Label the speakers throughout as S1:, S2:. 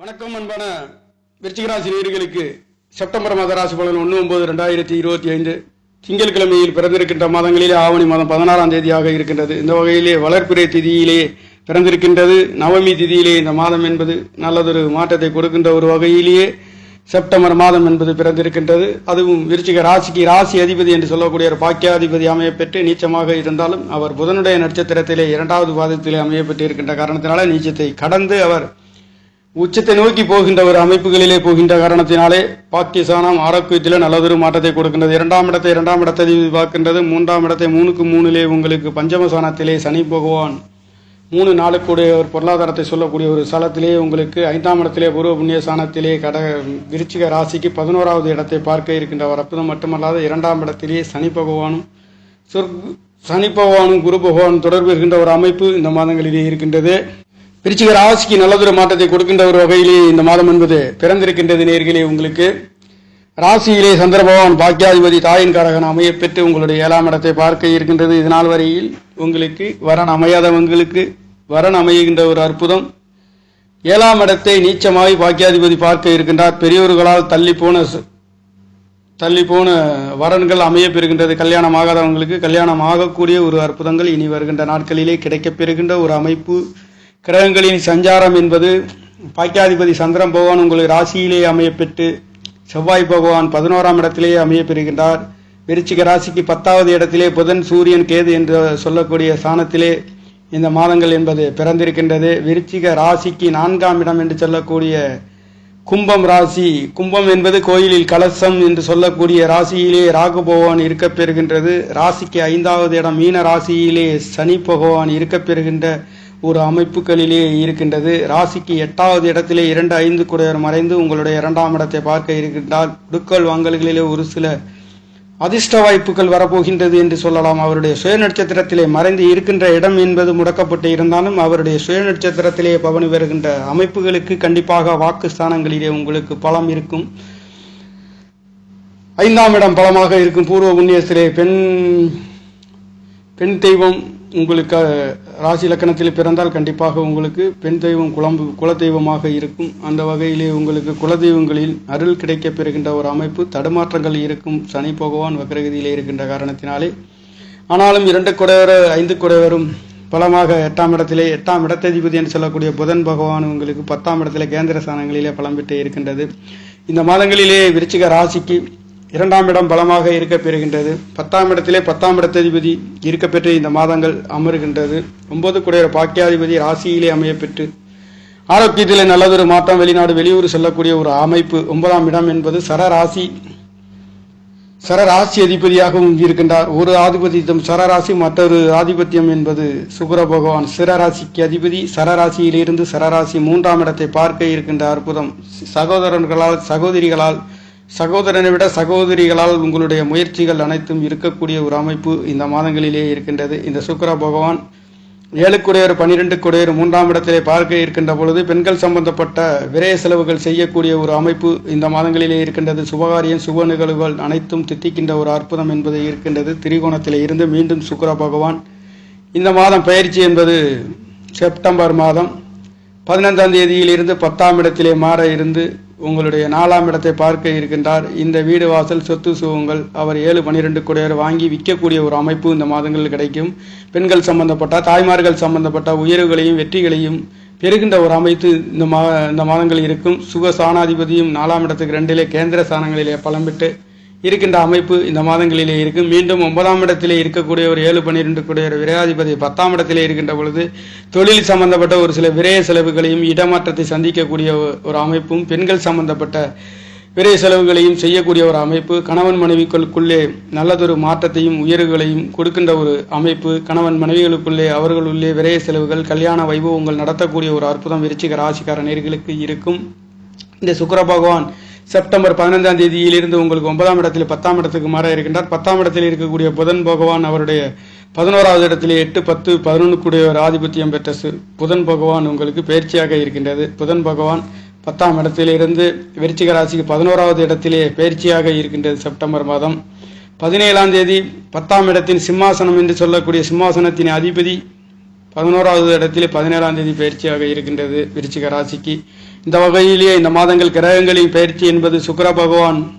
S1: வணக்கம் அன்பான விருச்சிகராசி நேர்களுக்கு செப்டம்பர் மாத ராசி பலன் ஒன்று ஒன்பது ரெண்டாயிரத்தி இருபத்தி ஐந்து. திங்கட்கிழமையில் பிறந்திருக்கின்ற மாதங்களிலே ஆவணி மாதம் பதினாறாம் தேதியாக இருக்கின்றது. இந்த வகையிலே வளர்ப்பிறை திதியிலே பிறந்திருக்கின்றது. நவமி திதியிலே இந்த மாதம் என்பது நல்லதொரு மாற்றத்தை கொடுக்கின்ற ஒரு வகையிலேயே செப்டம்பர் மாதம் என்பது பிறந்திருக்கின்றது. அதுவும் விருச்சிக ராசிக்கு ராசி அதிபதி என்று சொல்லக்கூடிய ஒரு பாக்கியாதிபதி அமையப்பெற்று நீச்சமாக இருந்தாலும் அவர் புதனுடைய நட்சத்திரத்திலே இரண்டாவது பாதத்திலே அமையப்பட்டு இருக்கின்ற காரணத்தினால நீச்சத்தை கடந்து அவர் உச்சத்தை நோக்கி போகின்ற ஒரு அமைப்புகளிலே போகின்ற காரணத்தினாலே பாகிஸ்தானம் ஆரோக்கியத்தில் நல்லதொரு மாற்றத்தை கொடுக்கின்றது. இரண்டாம் இடத்தை இரண்டாம் இடத்தை பார்க்கின்றது. மூன்றாம் இடத்தை மூணுக்கு மூணிலே உங்களுக்கு பஞ்சமசானத்திலே சனி பகவான் மூணு நாளுக்குடைய ஒரு பொருளாதாரத்தை சொல்லக்கூடிய ஒரு ஸ்தலத்திலே உங்களுக்கு ஐந்தாம் இடத்திலே பூர்வ புண்ணிய சாணத்திலே கட விருச்சிக ராசிக்கு பதினோராவது இடத்தை பார்க்க இருக்கின்ற ஒரு அற்புதம் மட்டுமல்லாத இரண்டாம் இடத்திலே சனி பகவானும் சொர்க் சனி பகவானும் குரு பகவானும் தொடர்பு இருக்கின்ற ஒரு அமைப்பு இந்த மாதங்களிலே இருக்கின்றது. விருச்சிக ராசிக்கு நல்லதொரு மாற்றத்தை கொடுக்கின்ற ஒரு வகையிலே இந்த மாதம் என்பது பிறந்திருக்கின்றது நேர்களே உங்களுக்கு. ராசியிலே சந்திரபகவான் பாக்கியாதிபதி தாயின் காரகன் அமைய பெற்று உங்களுடைய ஏழாம் இடத்தை பார்க்க இருக்கின்றது. இதனால் வரையில் உங்களுக்கு வரன் அமையாதவங்களுக்கு வரன் அமைகின்ற ஒரு அற்புதம். ஏழாம் இடத்தை நீச்சமாய் பாக்கியாதிபதி பார்க்க இருக்கின்றார். பெரியோர்களால் தள்ளி போன தள்ளி போன வரன்கள் அமைய பெறுகின்றது. கல்யாணம் ஆகாதவங்களுக்கு கல்யாணம் ஆகக்கூடிய ஒரு அற்புதங்கள் இனி வருகின்ற நாட்களிலே கிடைக்கப்பெறுகின்ற ஒரு அமைப்பு. கிரகங்களின் சஞ்சாரம் என்பது பாக்கியாதிபதி சந்திரன் பகவான் உங்களுக்கு ராசியிலே அமையப்பெற்று செவ்வாய் பகவான் பதினோராம் இடத்திலேயே அமையப்பெறுகின்றார். விருச்சிக ராசிக்கு பத்தாவது இடத்திலே புதன் சூரியன் கேது என்று சொல்லக்கூடிய ஸ்தானத்திலே இந்த மாதங்கள் என்பது பிறந்திருக்கின்றது. விருச்சிக ராசிக்கு நான்காம் இடம் என்று சொல்லக்கூடிய கும்பம் ராசி கும்பம் என்பது கோயிலில் கலசம் என்று சொல்லக்கூடிய ராசியிலே ராகு பகவான் இருக்கப்பெறுகின்றது ராசிக்கு ஐந்தாவது இடம் மீன ராசியிலே சனி பகவான் இருக்கப்பெறுகின்ற ஒரு அமைப்புகளிலே இருக்கின்றது. ராசிக்கு எட்டாவது இடத்திலே இரண்டு ஐந்து குடையர் மறைந்து உங்களுடைய இரண்டாம் இடத்தை பார்க்க இருக்கின்றால் குடுக்கல் வாங்கல்களிலே ஒரு சில அதிர்ஷ்ட வாய்ப்புகள் வரப்போகின்றது என்று சொல்லலாம். அவருடைய சுய நட்சத்திரத்திலே மறைந்து இருக்கின்ற இடம் என்பது முடக்கப்பட்டு இருந்தாலும் அவருடைய சுய நட்சத்திரத்திலே பவனி வருகின்ற அமைப்புகளுக்கு கண்டிப்பாக வாக்கு ஸ்தானங்களிலே உங்களுக்கு பலம் இருக்கும். ஐந்தாம் இடம் பலமாக இருக்கும். பூர்வ புண்ணியத்திலே பெண் பெண் தெய்வம் உங்களுக்கு ராசி லக்கணத்தில் பிறந்தால் கண்டிப்பாக உங்களுக்கு பெண் தெய்வம் குழம்பு குலதெய்வமாக இருக்கும். அந்த வகையிலே உங்களுக்கு குலதெய்வங்களில் அருள் கிடைக்க பெறுகின்ற ஒரு அமைப்பு தடுமாற்றங்கள் இருக்கும். சனி பகவான் வக்ரகதியிலே இருக்கின்ற காரணத்தினாலே. ஆனாலும் இரண்டு குடவர ஐந்து குடைவரும் பலமாக எட்டாம் இடத்திலே எட்டாம் இடத்ததிபதி என்று சொல்லக்கூடிய புதன் பகவான் உங்களுக்கு பத்தாம் இடத்திலே கேந்திர ஸ்தானங்களிலே பலம் பெற்று இருக்கின்றது. இந்த மாதங்களிலே விருச்சிக ராசிக்கு இரண்டாம் இடம் பலமாக இருக்க பெறுகின்றது. பத்தாம் இடத்திலே பத்தாம் இடத்ததிபதி இருக்க பெற்று இந்த மாதங்கள் அமருகின்றது. ஒன்பது குடையர் பாக்கியாதிபதி ராசியிலே அமைய பெற்று ஆரோக்கியத்திலே நல்லதொரு மாற்றம் வெளிநாடு வெளியூர் செல்லக்கூடிய ஒரு அமைப்பு ஒன்பதாம் இடம் என்பது சரராசி சரராசி அதிபதியாகவும் இருக்கின்றார். ஒரு ஆதிபத்தியம் சரராசி மற்றொரு ஆதிபத்தியம் என்பது சுகர பகவான். சிரராசிக்கு அதிபதி சரராசியிலிருந்து சரராசி மூன்றாம் இடத்தை பார்க்க இருக்கின்ற அற்புதம். சகோதரர்களால் சகோதரிகளால் சகோதரனை விட சகோதரிகளால் உங்களுடைய முயற்சிகள் அனைத்தும் இருக்கக்கூடிய ஒரு அமைப்பு இந்த மாதங்களிலே இருக்கின்றது. இந்த சுக்கர பகவான் ஏழு குடையர் பன்னிரெண்டு குடையர் மூன்றாம் இடத்திலே பார்க்க இருக்கின்ற பொழுது பெண்கள் சம்பந்தப்பட்ட விரைய செலவுகள் செய்யக்கூடிய ஒரு அமைப்பு இந்த மாதங்களிலே இருக்கின்றது. சுபகாரியம் சுப நிகழ்வுகள் அனைத்தும் திட்டிக்கின்ற ஒரு அற்புதம் என்பது இருக்கின்றது. திரிகோணத்தில் இருந்து மீண்டும் சுக்கர பகவான் இந்த மாதம் பயிற்சி என்பது செப்டம்பர் மாதம் பதினைந்தாம் தேதியிலிருந்து பத்தாம் இடத்திலே மாற இருந்து உங்களுடைய நாலாம் இடத்தை பார்க்க இருக்கின்றார். இந்த வீடு வாசல் சொத்து சுகங்கள் அவர் ஏழு பன்னிரெண்டு குடையர் வாங்கி விற்கக்கூடிய ஒரு அமைப்பு இந்த மாதங்களில் கிடைக்கும். பெண்கள் சம்பந்தப்பட்ட தாய்மார்கள் சம்பந்தப்பட்ட உயர்வுகளையும் வெற்றிகளையும் பெறுகின்ற ஒரு அமைத்து இந்த மா இந்த மாதங்கள் இருக்கும். சுக சாணாதிபதியும் நாலாம் இடத்துக்கு ரெண்டிலே கேந்திர சாணங்களிலே பலம் பெற்று இருக்கின்ற அமைப்பு இந்த மாதங்களிலே இருக்கும் மீண்டும் ஒன்பதாம் இடத்திலே இருக்கக்கூடிய ஒரு ஏழு பன்னிரெண்டு கூடிய ஒரு விரையாதிபதி பத்தாம் இடத்திலே இருக்கின்ற பொழுது தொழில் சம்பந்தப்பட்ட ஒரு சில விரய செலவுகளையும் இடமாற்றத்தை சந்திக்கக்கூடிய ஒரு அமைப்பும் பெண்கள் சம்பந்தப்பட்ட விரய செலவுகளையும் செய்யக்கூடிய ஒரு அமைப்பு கணவன் மனைவிகளுக்குள்ளே நல்லதொரு மாற்றத்தையும் உயர்வுகளையும் கொடுக்கின்ற ஒரு அமைப்பு கணவன் மனைவிகளுக்குள்ளே அவர்களுள்ளே விரய செலவுகள் கல்யாண வைபவங்கள் நடத்தக்கூடிய ஒரு அற்புதம் விருச்சிக ராசிக்கார நேர்களுக்கு இருக்கும். இந்த சுக்கர பகவான் செப்டம்பர் பதினைஞ்சாம் தேதியிலிருந்து உங்களுக்கு ஒன்பதாம் இடத்தில் பத்தாம் இடத்துக்கு மாற இருக்கின்றார். பத்தாம் இடத்தில் இருக்கக்கூடிய புதன் பகவான் அவருடைய பதினோராவது இடத்திலே எட்டு பத்து பதினொன்று கூடிய ஒரு ஆதிபத்தியம் பெற்ற புதன் பகவான் உங்களுக்கு பயிற்சியாக இருக்கின்றது. புதன் பகவான் பத்தாம் இடத்திலிருந்து விருச்சிக ராசிக்கு பதினோராவது இடத்திலே பயிற்சியாக இருக்கின்றது செப்டம்பர் மாதம். பதினேழாம் தேதி பத்தாம் இடத்தின் சிம்மாசனம் என்று சொல்லக்கூடிய சிம்மாசனத்தின் அதிபதி பதினோராவது இடத்திலே பதினேழாம் தேதி பயிற்சியாக இருக்கின்றது விருச்சிக ராசிக்கு. இந்த வகையிலேயே இந்த மாதங்கள் கிரகங்களின் பயிற்சி என்பது சுக்கர பகவான்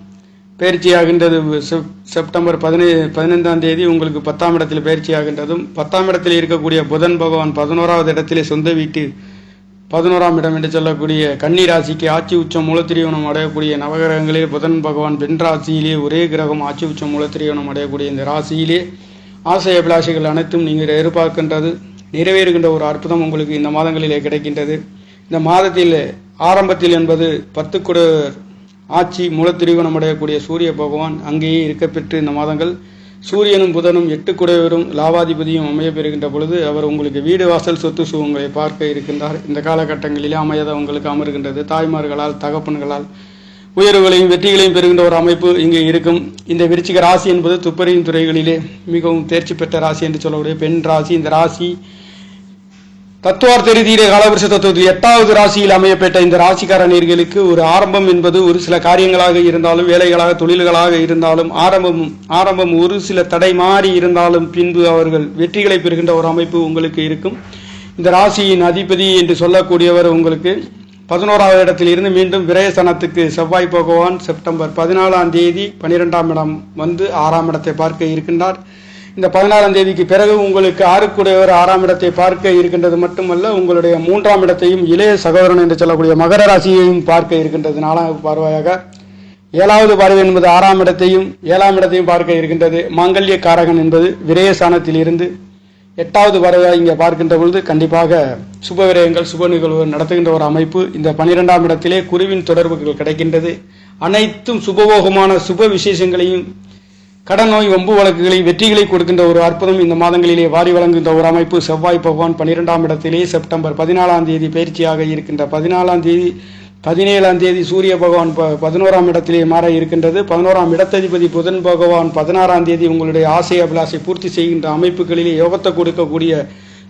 S1: பயிற்சியாகின்றது. செப்- செப்டம்பர் பதினை பதினைந்தாம் தேதி உங்களுக்கு பத்தாம் இடத்தில் பயிற்சியாகின்றதும் பத்தாம் இடத்தில் இருக்கக்கூடிய புதன் பகவான் பதினோராவது இடத்திலே சொந்த வீட்டு பதினோராம் இடம் என்று சொல்லக்கூடிய கன்னி ராசிக்கு ஆட்சி உச்சம் மூலத்திரியோணம் அடையக்கூடிய நவகிரகங்களில் புதன் பகவான் பெண் ராசியிலே ஒரே கிரகம் ஆட்சி உச்சம் மூலத்திரியோணம் அடையக்கூடிய இந்த ராசியிலே ஆசை அபிலாஷைகள் அனைத்தும் நீங்கள் எதிர்பார்க்கின்றது நிறைவேறுகின்ற ஒரு அற்புதம் உங்களுக்கு இந்த மாதங்களிலே கிடைக்கின்றது. இந்த மாதத்தில் ஆரம்பத்தில் என்பது பத்து குடு ஆட்சி மூலத்திரிகோணம் அடையக்கூடிய சூரிய பகவான் அங்கேயே இருக்கப்பெற்று இந்த மாதங்கள் சூரியனும் புதனும் எட்டு குடையவரும் லாபாதிபதியும் அமைய பெறுகின்ற பொழுது அவர் உங்களுக்கு வீடு வாசல் சொத்து சுகங்களை பார்க்க இருக்கின்றார். இந்த காலகட்டங்களிலே அமையாத உங்களுக்கு அமர்கின்றது. தாய்மார்களால் தகப்பன்களால் உயர்வுகளையும் வெற்றிகளையும் பெறுகின்ற ஒரு அமைப்பு இங்கே இருக்கும். இந்த விருச்சிக ராசி என்பது துப்பறியும் துறைகளிலே மிகவும் தேர்ச்சி பெற்ற ராசி என்று சொல்லக்கூடிய பெண் ராசி. இந்த ராசி தத்துவார்த்த ரீதியிலே காலவரிச தத்துவத்தில் எட்டாவது ராசியில் அமையப்பட்ட இந்த ராசிக்கார நேர்களுக்கு ஒரு ஆரம்பம் என்பது ஒரு சில காரியங்களாக இருந்தாலும் வேலைகளாக தொழில்களாக இருந்தாலும் ஆரம்பம் ஆரம்பம் ஒரு சில தடை மாறி இருந்தாலும் பின்பு அவர்கள் வெற்றிகளை பெறுகின்ற ஒரு அமைப்பு உங்களுக்கு இருக்கும். இந்த ராசியின் அதிபதி என்று சொல்லக்கூடியவர் உங்களுக்கு பதினோராவது இடத்தில் இருந்து மீண்டும் விரயஸ்தானத்துக்கு செவ்வாய் பகவான் செப்டம்பர் பதினாலாம் தேதி பனிரெண்டாம் இடம் வந்து ஆறாம் இடத்தை பார்க்க இருக்கின்றார். இந்த பதினாறாம் தேதிக்கு பிறகு உங்களுக்கு ஆறுக்குடையவர் ஆறாம் இடத்தை பார்க்க இருக்கின்றது மட்டுமல்ல உங்களுடைய மூன்றாம் இடத்தையும் இளைய சகோதரன் என்று சொல்லக்கூடிய மகர ராசியையும் பார்க்க இருக்கின்றது. நாலாம் பார்வையாக ஏழாவது பார்வை என்பது ஆறாம் இடத்தையும் ஏழாம் இடத்தையும் பார்க்க இருக்கின்றது. மாங்கல்ய காரகன் என்பது விரயசானத்தில் இருந்து எட்டாவது பார்வையாக இங்கே பார்க்கின்ற பொழுது கண்டிப்பாக சுப விரயங்கள் சுப நிகழ்வு நடத்துகின்ற ஒரு அமைப்பு. இந்த பனிரெண்டாம் இடத்திலே குருவின் தொடர்புகள் கிடைக்கின்றது. அனைத்தும் சுபபோகமான சுப விசேஷங்களையும் கடன் நோய் வம்பு வழக்குகளை வெற்றிகளை கொடுக்கின்ற ஒரு அற்புதம் இந்த மாதங்களிலே வாரி வழங்குகின்ற ஒரு அமைப்பு செவ்வாய் பகவான் பன்னிரெண்டாம் இடத்திலே செப்டம்பர் பதினாலாம் தேதி பயிற்சியாக இருக்கின்ற பதினாலாம் தேதி பதினேழாம் தேதி சூரிய பகவான் ப- பதினோராம் இடத்திலே மாற இருக்கின்றது. பதினோராம் இடத்ததிபதி புதன் பகவான் பதினாறாம் தேதி உங்களுடைய ஆசை அபிலாசை பூர்த்தி செய்கின்ற அமைப்புகளிலே யோகத்தை கொடுக்கக்கூடிய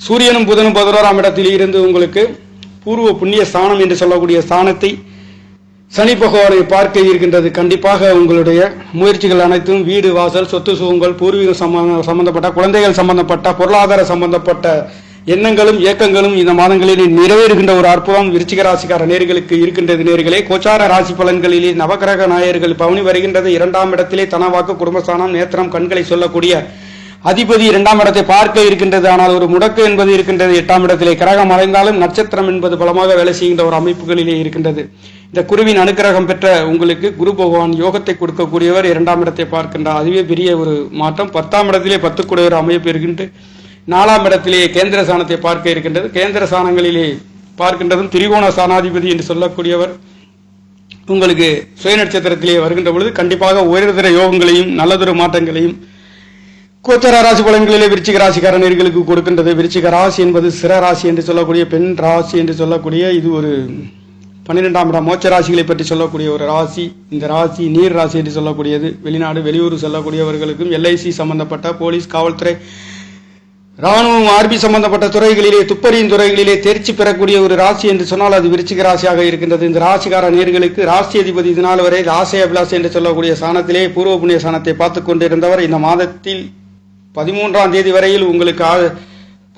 S1: சூரியனும் புதனும் பதினோராம் இடத்தில் இருந்து உங்களுக்கு பூர்வ புண்ணிய ஸ்தானம் என்று சொல்லக்கூடிய ஸ்தானத்தை சனி பகவானை பார்க்க இருக்கின்றது. கண்டிப்பாக உங்களுடைய முயற்சிகள் அனைத்தும் வீடு வாசல் சொத்து சுகங்கள் பூர்வீகம் சம்ம- சம்பந்தப்பட்ட குழந்தைகள் சம்பந்தப்பட்ட பொருளாதார சம்பந்தப்பட்ட எண்ணங்களும் இயக்கங்களும் இந்த மாதங்களில் நிறைவேறுகின்ற ஒரு அற்புதம். விருச்சிக ராசிக்கார நேர்களுக்கு இருக்கின்றது நேர்களே. கோச்சார ராசி பலன்களிலே நவகிரக நாயர்கள் பவனி வருகின்றது. இரண்டாம் இடத்திலே தனவாக்கு குடும்பஸ்தானம் நேத்திரம் கண்களை சொல்லக்கூடிய அதிபதி இரண்டாம் இடத்தை பார்க்க இருக்கின்றது ஆனால் ஒரு முடக்கு என்பது இருக்கின்றது. எட்டாம் இடத்திலே கிரகம் மறைந்தாலும் நட்சத்திரம் என்பது பலமாக வேலை செய்கின்ற ஒரு அமைப்புகளிலே இருக்கின்றது. இந்த குருவின் அனுக்கிரகம் பெற்ற உங்களுக்கு குரு பகவான் யோகத்தை கொடுக்கக்கூடியவர் இரண்டாம் இடத்தை பார்க்கின்றார் அதுவே பெரிய ஒரு மாற்றம். பத்தாம் இடத்திலே பத்து கூடிய ஒரு அமைப்பு இருக்கின்றது. நாலாம் இடத்திலே கேந்திர சாணத்தை பார்க்க இருக்கின்றது. கேந்திர சாணங்களிலே பார்க்கின்றதும் திரிகோண சாணாதிபதி என்று சொல்லக்கூடியவர். உங்களுக்கு சுய நட்சத்திரத்திலே வருகின்ற பொழுது கண்டிப்பாக உயர்தர யோகங்களையும் நல்லதொரு மாற்றங்களையும் கோச்சர ராசி பலன்களிலே விருச்சிக ராசிக்காரர்களுக்கு கொடுக்கின்றது. விருச்சிக ராசி என்பது சிற ராசி என்று சொல்லக்கூடிய பெண் ராசி என்று சொல்லக்கூடிய இது ஒரு பன்னிரெண்டாம் இடம். மோட்ச ராசிகளை பற்றி சொல்லக்கூடிய ஒரு ராசி. இந்த ராசி நீர் ராசி என்று சொல்லக்கூடியது. வெளிநாடு வெளியூர் செல்லக்கூடியவர்களுக்கும் எல்ஐசி சம்பந்தப்பட்ட போலீஸ் காவல்துறை ராணுவம் ஆர்பி சம்பந்தப்பட்ட துறைகளிலே துப்பறியின் துறைகளிலே தேர்ச்சி பெறக்கூடிய ஒரு ராசி என்று சொன்னால் அது விருச்சிக ராசியாக இருக்கின்றது. இந்த ராசிகார நேர்களுக்கு ராசி அதிபதி இதனால் வரை ராசி அபிலாசி என்று சொல்லக்கூடிய சாணத்திலே பூர்வ புண்ணிய சாணத்தை பார்த்து கொண்டிருந்தவர். இந்த மாதத்தில் பதிமூன்றாம் தேதி வரையில் உங்களுக்கு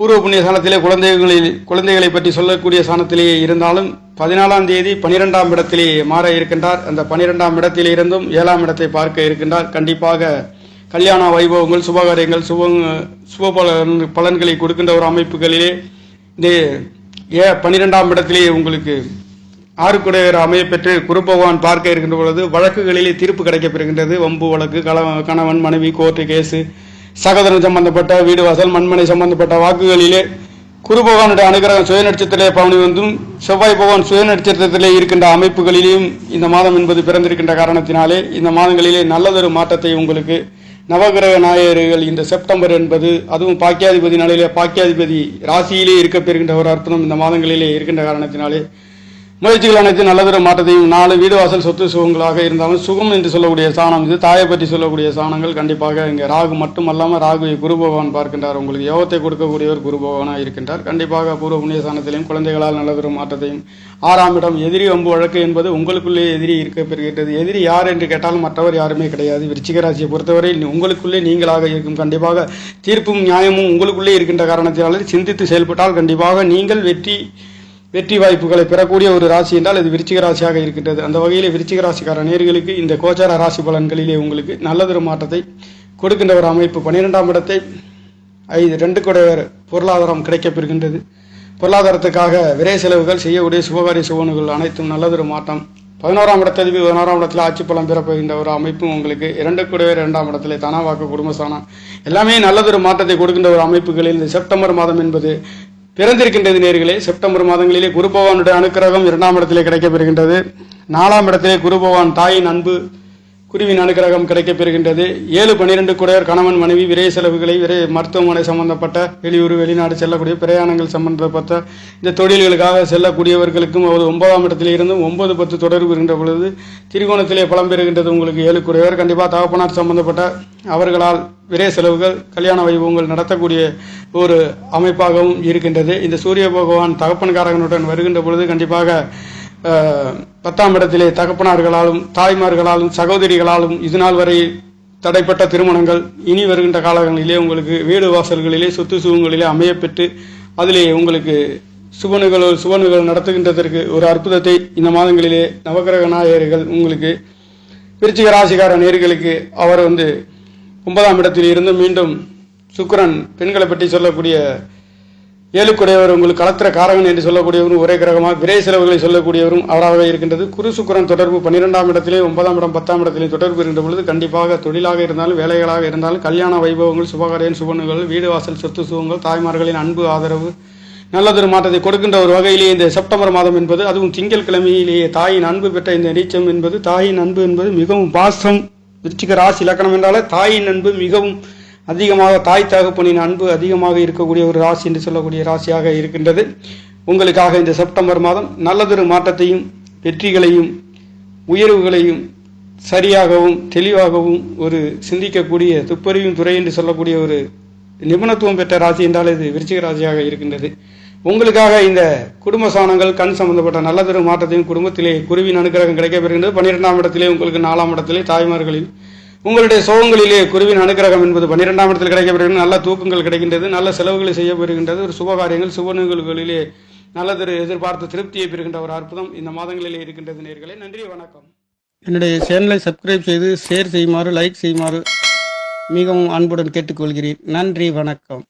S1: பூர்வ புண்ணிய சாணத்திலே குழந்தைகளில் குழந்தைகளை பற்றி சொல்லக்கூடிய சாணத்திலேயே இருந்தாலும் பதினாலாம் தேதி பனிரெண்டாம் இடத்திலே மாற இருக்கின்றார். அந்த பனிரெண்டாம் இடத்திலே இருந்தும் ஏழாம் இடத்தை பார்க்க இருக்கின்றார். கண்டிப்பாக கல்யாண வைபவங்கள் சுபகாரியங்கள் சுப சுப பலன் பலன்களை கொடுக்கின்ற ஒரு அமைப்புகளிலே இந்த ஏ பனிரெண்டாம் இடத்திலே உங்களுக்கு ஆறுக்குடையர் அமைய பெற்று குரு பகவான் பார்க்க இருக்கின்ற பொழுது வழக்குகளிலே தீர்ப்பு கிடைக்கப்பெறுகின்றது வம்பு வழக்கு கல- கணவன் மனைவி கோர்ட்டு கேஸு சகோதரன் சம்பந்தப்பட்ட வீடு வாசல் மண்மனை சம்பந்தப்பட்ட வாக்குகளிலே குரு பகவானுடைய அனுகிரகம் சுயநட்சத்திரத்திலே பவனி வந்தும் செவ்வாய் பகவான் சுயநட்சத்திரத்திலே இருக்கின்ற அமைப்புகளிலேயும் இந்த மாதம் என்பது பிறந்திருக்கின்ற காரணத்தினாலே இந்த மாதங்களிலே நல்லதொரு மாற்றத்தை உங்களுக்கு நவகிரக நாயகர்கள் இந்த செப்டம்பர் என்பது அதுவும் பாக்கியாதிபதி நிலையிலே பாக்கியாதிபதி ராசியிலே இருக்க பெறுகின்ற ஒரு அற்புதம் இந்த மாதங்களிலே இருக்கின்ற காரணத்தினாலே முயற்சிகள் அனைத்து நல்லதொரு மாற்றத்தையும் நாலு வீடு வாசல் சொத்து சுகங்களாக இருந்தாலும் சுகம் என்று சொல்லக்கூடிய சாணம் இது. தாயை பற்றி சொல்லக்கூடிய சாணங்கள் கண்டிப்பாக இங்கே ராகு மட்டும் அல்லாமல் ராகுவை குரு பகவான் பார்க்கின்றார். உங்களுக்கு யோகத்தை கொடுக்கக்கூடியவர் குரு பகவானாக இருக்கின்றார். கண்டிப்பாக பூர்வ புண்ணிய சாணத்திலையும் குழந்தைகளால் நல்லதொரு மாற்றத்தையும் ஆறாம் இடம் எதிரி வம்பு வழக்கு என்பது உங்களுக்குள்ளே எதிரி இருக்க பெறுகின்றது. எதிரி யார் என்று கேட்டாலும் மற்றவர் யாருமே கிடையாது. விருச்சிகராசியை பொறுத்தவரை உங்களுக்குள்ளே நீங்களாக இருக்கும். கண்டிப்பாக தீர்ப்பும் நியாயமும் உங்களுக்குள்ளே இருக்கின்ற காரணத்தினாலே சிந்தித்து செயல்பட்டால் கண்டிப்பாக நீங்கள் வெற்றி வெற்றி வாய்ப்புகளை பெறக்கூடிய ஒரு ராசி என்றால் இது விருச்சிக ராசியாக இருக்கின்றது. அந்த வகையில் விருச்சிக ராசிக்கார நேர்களுக்கு இந்த கோச்சார ராசி பலன்களிலே உங்களுக்கு நல்லதொரு மாற்றத்தை கொடுக்கின்ற ஒரு அமைப்பு. பன்னிரெண்டாம் இடத்தை ஐந்து ரெண்டு குடையவர் பொருளாதாரம் கிடைக்கப்பெறுகின்றது பொருளாதாரத்துக்காக விரை செலவுகள் செய்யக்கூடிய சுபகாரிய சுவனுகள் அனைத்தும் நல்லதொரு மாற்றம். பதினோராம் இடத்ததிவு பதினோராம் இடத்துல ஆட்சி பலம் பெறப்போகின்ற ஒரு அமைப்பும் உங்களுக்கு இரண்டு கூடவே இரண்டாம் இடத்துல தனாவாக்கு குடும்பஸ்தானம். எல்லாமே நல்லதொரு மாற்றத்தை கொடுக்கின்ற ஒரு அமைப்புகளில் இந்த செப்டம்பர் மாதம் என்பது பிறந்திருக்கின்றது நேர்களே செப்டம்பர் மாதங்களிலே குரு பகவானுடைய அனுக்கிரகம் இரண்டாம் இடத்திலே கிடைக்கப்பெறுகின்றது நாலாம் இடத்திலே குரு பகவான் தாயின் அன்பு குருவின் அனுகிரகம் கிடைக்கப் பெறுகின்றது ஏழு பன்னிரண்டு குடையர் கணவன் மனைவி விரை செலவுகளை விரை மருத்துவமனை சம்பந்தப்பட்ட வெளியூர் வெளிநாடு செல்லக்கூடிய பிரயாணங்கள் சம்பந்தப்பட்ட இந்த தொழில்களுக்காக செல்லக்கூடியவர்களுக்கும் அவர் ஒன்பதாம் இடத்தில் இருந்தும் ஒன்பது பத்து தொடர்பு இருக்கின்ற பொழுது திரிகோணத்திலே பலம் பெறுகின்றது உங்களுக்கு ஏழு குடையவர் கண்டிப்பாக தகப்பனார் சம்பந்தப்பட்ட அவர்களால் விரை செலவுகள் கல்யாண வைபவங்கள் நடத்தக்கூடிய ஒரு அமைப்பாகவும் இருக்கின்றது. இந்த சூரிய பகவான் தகப்பன்காரகனுடன் வருகின்ற பொழுது கண்டிப்பாக பத்தாம் இடத்திலே தகப்பனார்களாலும் தாய்மார்களாலும் சகோதரிகளாலும் இது நாள் வரை தடைப்பட்ட திருமணங்கள் இனி வருகின்ற காலங்களிலே உங்களுக்கு வீடு வாசல்களிலே சொத்து சுகங்களிலே அமையப்பெற்று அதிலே உங்களுக்கு சுபனுகள் சுபனுகள் நடத்துகின்றதற்கு ஒரு அற்புதத்தை இந்த மாதங்களிலே நவக்கிரக நாயகர்கள் உங்களுக்கு விருச்சிக ராசிகார நேர்களுக்கு அவர் வந்து ஒன்பதாம் இடத்தில் இருந்து மீண்டும் சுக்கரன் பெண்களை பற்றி சொல்லக்கூடிய ஏழுக்குடையவர் உங்களுக்கு கலத்திர காரகன் என்று சொல்லக்கூடியவரும் ஒரே கிரகமாக விரை செலவுகளை சொல்லக்கூடியவரும் அவராக இருக்கின்றது. குருசுக்குரன் தொடர்பு பன்னிரெண்டாம் இடத்திலே ஒன்பதாம் இடம் பத்தாம் இடத்திலே தொடர்பு இருக்கின்ற பொழுது கண்டிப்பாக தொழிலாக இருந்தாலும் வேலைகளாக இருந்தாலும் கல்யாண வைபவங்கள் சுபகாரியம் சுபனுகள் வீடு வாசல் சொத்து சுகங்கள் தாய்மார்களின் அன்பு ஆதரவு நல்லதொரு மாற்றத்தை கொடுக்கின்ற ஒரு வகையிலே இந்த செப்டம்பர் மாதம் என்பது அதுவும் திங்கள் கிழமையிலேயே தாயின் அன்பு பெற்ற இந்த நீச்சம் என்பது தாயின் அன்பு என்பது மிகவும் பாசம். விருச்சிக ராசி இலக்கணம் என்றாலே தாயின் அன்பு மிகவும் அதிகமாக தாய் தகப்பனின் அன்பு அதிகமாக இருக்கக்கூடிய ஒரு ராசி என்று சொல்லக்கூடிய ராசியாக இருக்கின்றது. உங்களுக்காக இந்த செப்டம்பர் மாதம் நல்லதொரு மாற்றத்தையும் வெற்றிகளையும் உயர்வுகளையும் சரியாகவும் தெளிவாகவும் ஒரு சிந்திக்கக்கூடிய துப்பறியும் துறை என்று சொல்லக்கூடிய ஒரு நிபுணத்துவம் பெற்ற ராசி என்றால் இது விருச்சிக ராசியாக இருக்கின்றது. உங்களுக்காக இந்த குடும்ப சாணங்கள் கண் சம்பந்தப்பட்ட நல்லதொரு மாற்றத்தையும் குடும்பத்திலே குருவின் அனுகிரகம் கிடைக்கப்பெறுகின்றது பன்னிரெண்டாம் இடத்திலே உங்களுக்கு நாலாம் இடத்திலே தாய்மார்களின் உங்களுடைய சோகங்களிலே குருவின் அனுகிரகம் என்பது பன்னிரெண்டாம் இடத்தில் கிடைக்கப்பெறுகிறது நல்ல தூக்கங்கள் கிடைக்கின்றது நல்ல செலவுகளை செய்யப்படுகின்றது ஒரு சுபகாரியங்கள் சுப நிகழ்வுகளிலே நல்லதொரு எதிர்பார்த்த திருப்தியை பெறுகின்ற ஒரு அற்புதம் இந்த மாதங்களிலே இருக்கின்றது நேர்களே. நன்றி வணக்கம். என்னுடைய சேனலை சப்ஸ்கிரைப் செய்து ஷேர் செய்யுமாறு லைக் செய்யுமாறு மிகவும் அன்புடன் கேட்டுக்கொள்கிறேன். நன்றி வணக்கம்.